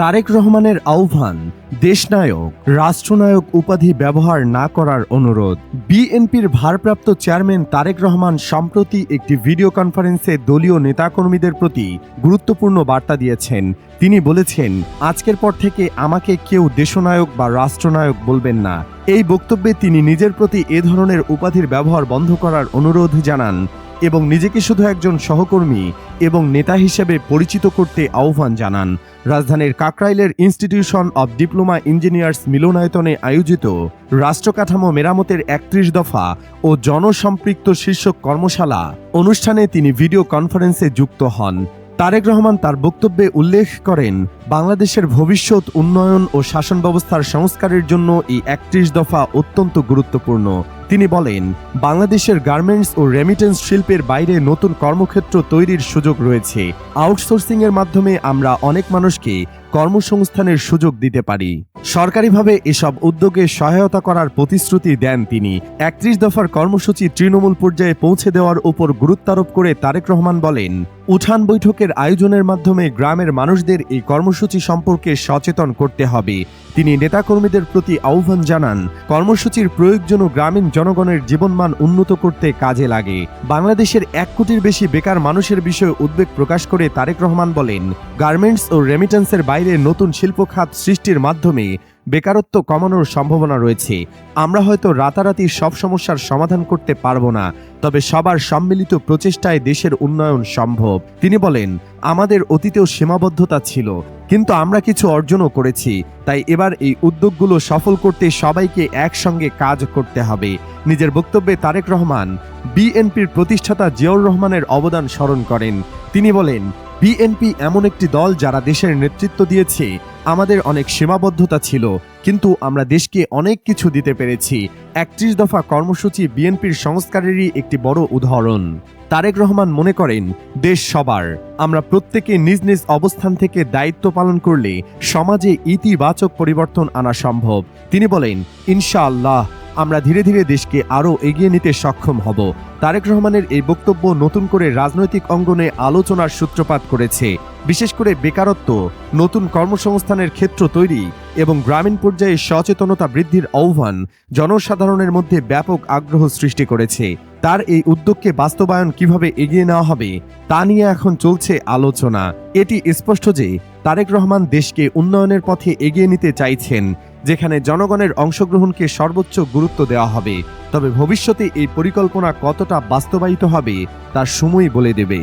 তারেক রহমানের আহ্বান, দেশনায়ক, রাষ্ট্রনায়ক উপাধি ব্যবহার না করার অনুরোধ। বিএনপির ভারপ্রাপ্ত চেয়ারম্যান তারেক রহমান সম্প্রতি একটি ভিডিও কনফারেন্সে দলীয় নেতাকর্মীদের প্রতি গুরুত্বপূর্ণ বার্তা দিয়েছেন। তিনি বলেছেন, আজকের পর থেকে আমাকে কেউ দেশনায়ক বা রাষ্ট্রনায়ক বলবেন না। এই বক্তব্যে তিনি নিজের প্রতি এ ধরনের উপাধির ব্যবহার বন্ধ করার অনুরোধ জানান। এবং নিজেকে শুধু একজন সহকর্মী এবং নেতা হিসেবে পরিচিত করতে আহ্বান জানান। রাজধানীর কাকরাইলের ইনস্টিটিউশন অব ডিপ্লোমা ইঞ্জিনিয়ার্স মিলনায়তনে আয়োজিত রাষ্ট্রকাঠামো মেরামতের একত্রিশ দফা ও জনসম্পৃক্ত শীর্ষক কর্মশালা অনুষ্ঠানে তিনি ভিডিও কনফারেন্সে যুক্ত হন। তারেক রহমান তার বক্তব্যে উল্লেখ করেন, বাংলাদেশের ভবিষ্যৎ উন্নয়ন ও শাসন ব্যবস্থার সংস্কারের জন্য এই একত্রিশ দফা অত্যন্ত গুরুত্বপূর্ণ। তিনি বলেন, বাংলাদেশের গার্মেন্টস ও রেমিটেন্স শিল্পের বাইরে নতুন কর্মক্ষেত্র তৈরির সুযোগ রয়েছে। আউটসোর্সিং এর মাধ্যমে আমরা অনেক মানুষকে কর্মসংস্থানের সুযোগ দিতে পারি। সরকারিভাবে এসব উদ্যোগে সহায়তা করার প্রতিশ্রুতি দেন তিনি। একত্রিশ দফার কর্মসূচি তৃণমূল পর্যায়ে পৌঁছে দেওয়ার উপর গুরুত্বারোপ করে তারেক রহমান বলেন উঠান বৈঠকের আয়োজনের মাধ্যমে গ্রামের মানুষদের এই কর্মসূচি সম্পর্কে সচেতন করতে হবে। তিনি নেতাকর্মীদের প্রতি আহ্বান জানান, কর্মসূচির প্রয়োগ যেন গ্রামীণ জনগণের জীবনমান উন্নত করতে কাজে লাগে। বাংলাদেশের এক কোটির বেশি বেকার মানুষের বিষয়ে উদ্বেগ প্রকাশ করে তারেক রহমান বলেন, গার্মেন্টস ও রেমিটেন্সের বাইরে নতুন শিল্প খাত সৃষ্টির মাধ্যমে বেকারত্ব কমানোর সম্ভাবনা রয়েছে। আমরা হয়তো রাতারাতি সব সমস্যার সমাধান করতে পারব না, তবে সবার সম্মিলিত প্রচেষ্টায় দেশের উন্নয়ন সম্ভব। তিনি বলেন, আমাদের অতীতেও সীমাবদ্ধতা ছিল, কিন্তু আমরা কিছু অর্জনও করেছি, তাই এবার এই উদ্যোগগুলো সফল করতে সবাইকে একসঙ্গে কাজ করতে হবে। নিজের বক্তব্যে তারেক রহমান, বিএনপির প্রতিষ্ঠাতা জিয়াউর রহমানের অবদান স্মরণ করেন। তিনি বলেন, বিএনপি এমন একটি দল যারা দেশের নেতৃত্ব দিয়েছে আমাদের অনেক সীমাবদ্ধতা ছিল, কিন্তু আমরা দেশকে অনেক কিছু দিতে পেরেছি। একত্রিশ দফা কর্মসূচি বিএনপির সংস্কারেরই একটি বড় উদাহরণ। তারেক রহমান মনে করেন, দেশ সবার। আমরা প্রত্যেকে নিজ নিজ অবস্থান থেকে দায়িত্ব পালন করলে সমাজে ইতিবাচক পরিবর্তন আনা সম্ভব। তিনি বলেন, ইনশাআল্লাহ। আমরা ধীরে ধীরে দেশকে আরও এগিয়ে নিতে সক্ষম হব। তারেক রহমানের এই বক্তব্য নতুন করে রাজনৈতিক অঙ্গনে আলোচনার সূত্রপাত করেছে। বিশেষ করে বেকারত্ব, নতুন কর্মসংস্থানের ক্ষেত্র তৈরি এবং গ্রামীণ পর্যায়ে সচেতনতা বৃদ্ধির আহ্বান জনসাধারণের মধ্যে ব্যাপক আগ্রহ সৃষ্টি করেছে। তার এই উদ্যোগকে বাস্তবায়ন কীভাবে এগিয়ে নেওয়া হবে, তা নিয়ে এখন চলছে আলোচনা। এটি স্পষ্ট যে, তারেক রহমান দেশকে উন্নয়নের পথে এগিয়ে নিতে চাইছেন যেখানে জনগণের অংশগ্রহণকে সর্বোচ্চ গুরুত্ব দেওয়া হবে। তবে ভবিষ্যতে এই পরিকল্পনা কতটা বাস্তবায়িত হবে, তার সময় বলে দেবে।